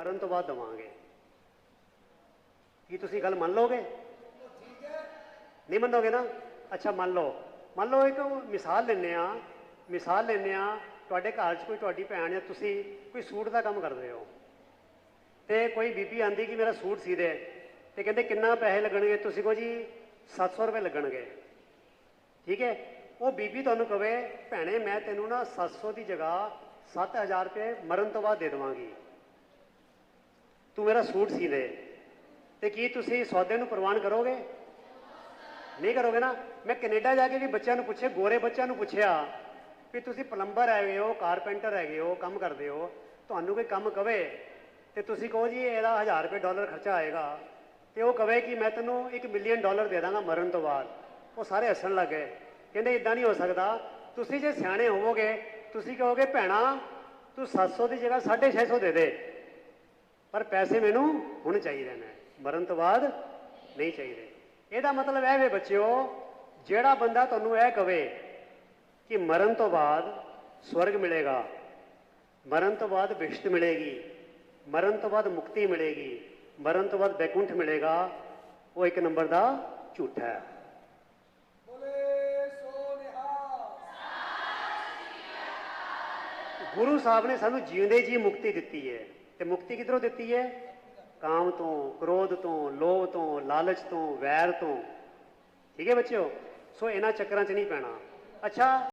ਮਰਨ ਤੋਂ ਬਾਅਦ ਦਵਾਂਗੇ। ਕੀ ਤੁਸੀਂ ਗੱਲ ਮੰਨ ਲਓਗੇ? ਨਹੀਂ ਮੰਨੋਗੇ ਨਾ? ਅੱਛਾ, ਮੰਨ ਲਓ। ਮੰਨ ਲਓ ਇੱਕ ਮਿਸਾਲ ਲੈਂਦੇ ਆ ਮਿਸਾਲ ਲੈਂਦੇ ਆ ਤੁਹਾਡੇ ਘਰ 'ਚ ਕੋਈ ਤੁਹਾਡੀ ਭੈਣ ਜਾਂ ਤੁਸੀਂ ਕੋਈ ਸੂਟ ਦਾ ਕੰਮ ਕਰਦੇ ਹੋ। ਤੇ ਕੋਈ ਬੀਬੀ ਆਂਦੀ ਕਿ ਮੇਰਾ ਸੂਟ ਸੀ ਦੇ। ਤੇ ਕਹਿੰਦੇ ਕਿੰਨਾ ਪੈਸੇ ਲੱਗਣਗੇ? ਤੁਸੀਂ ਕਹੋ ਜੀ 700 ਰੁਪਏ ਲੱਗਣਗੇ। ਠੀਕ ਹੈ? ਉਹ ਬੀਬੀ ਤੁਹਾਨੂੰ ਕਵੇ, ਭੈਣੇ, ਮੈਂ ਤੈਨੂੰ ਨਾ 700 ਦੀ ਜਗ੍ਹਾ 7000 ਰੁਪਏ ਮਰਨ ਤੋਂ ਬਾਅਦ ਦੇ ਦੇਵਾਂਗੀ। ਤੂੰ ਮੇਰਾ ਸੂਟ ਸੀ ਦੇ। ਤੇ ਕੀ ਤੁਸੀਂ ਸੌਦੇ ਨੂੰ ਪ੍ਰਵਾਨ ਕਰੋਗੇ? ਨਹੀਂ ਕਰੋਗੇ ਨਾ? ਮੈਂ ਕੈਨੇਡਾ ਜਾ ਕੇ ਵੀ ਬੱਚਿਆਂ ਨੂੰ ਪੁੱਛੇ ਗੋਰੇ ਬੱਚਿਆਂ ਨੂੰ ਪੁੱਛਿਆ ਵੀ ਤੁਸੀਂ ਪਲੰਬਰ ਹੈਗੇ ਹੋ, ਕਾਰਪੈਂਟਰ ਹੈਗੇ ਹੋ, ਕੰਮ ਕਰਦੇ ਹੋ, ਤੁਹਾਨੂੰ ਕੋਈ ਕੰਮ ਕਵੇ? ਤੇ ਤੁਸੀਂ ਕਹੋ ਜੀ, ਇਹਦਾ 1000 ਰੁਪਏ ਡਾਲਰ ਖਰਚਾ ਆਏਗਾ। ਤੇ ਉਹ ਕਵੇ ਕਿ ਮੈਂ ਤੈਨੂੰ 1 ਮਿਲੀਅਨ ਡਾਲਰ ਦੇ ਦਾਂਗਾ ਮਰਨ ਤੋਂ ਬਾਅਦ। ਉਹ ਸਾਰੇ ਹੱਸਣ ਲੱਗੇ ਕਹਿੰਦੇ, ਇਦਾਂ ਨਹੀਂ ਹੋ ਸਕਦਾ। ਤੁਸੀਂ ਜੇ ਸਿਆਣੇ ਹੋਵੋਗੇ, ਤੁਸੀਂ ਕਹੋਗੇ, ਭੈਣਾ, ਤੂੰ 700 ਦੀ ਜਗ੍ਹਾ 650 ਦੇ ਦੇ। ਪਰ ਪੈਸੇ ਮੈਨੂੰ ਹੁਣ ਚਾਹੀਦੇ ਨੇ। ਮਰਨ ਤੋਂ ਬਾਅਦ ਨਹੀਂ ਚਾਹੀਦੇ। ਇਹਦਾ ਮਤਲਬ ਇਹ ਵੇ ਬੱਚਿਓ ਜਿਹੜਾ ਬੰਦਾ ਤੁਹਾਨੂੰ ਇਹ ਕਵੇ ਕਿ ਮਰਨ ਤੋਂ ਬਾਅਦ ਸਵਰਗ ਮਿਲੇਗਾ ਮਰਨ ਤੋਂ ਬਾਅਦ ਬਿਸ਼ਤ ਮਿਲੇਗੀ ਮਰਨ ਤੋਂ ਬਾਅਦ ਮੁਕਤੀ ਮਿਲੇਗੀ ਮਰਨ ਤੋਂ ਬਾਅਦ ਬੈਕੁੰਠ ਮਿਲੇਗਾ ਉਹ ਇੱਕ ਨੰਬਰ ਦਾ ਝੂਠਾ ਹੈ। ਗੁਰੂ ਸਾਹਿਬ ਨੇ ਸਾਨੂੰ ਜਿਉਂਦੇ ਜੀ ਮੁਕਤੀ ਦਿੱਤੀ ਹੈ। ਤੇ ਮੁਕਤੀ ਕਿੱਧਰੋਂ ਦਿੱਤੀ ਹੈ? ਕਾਮ ਤੋਂ, ਕ੍ਰੋਧ ਤੋਂ, ਲੋਭ ਤੋਂ, ਲਾਲਚ ਤੋਂ, ਵੈਰ ਤੋਂ। ਠੀਕ ਹੈ ਬੱਚਿਓ? ਸੋ ਇਹਨਾਂ ਚੱਕਰਾਂ 'ਚ ਨਹੀਂ ਪੈਣਾ। ਅੱਛਾ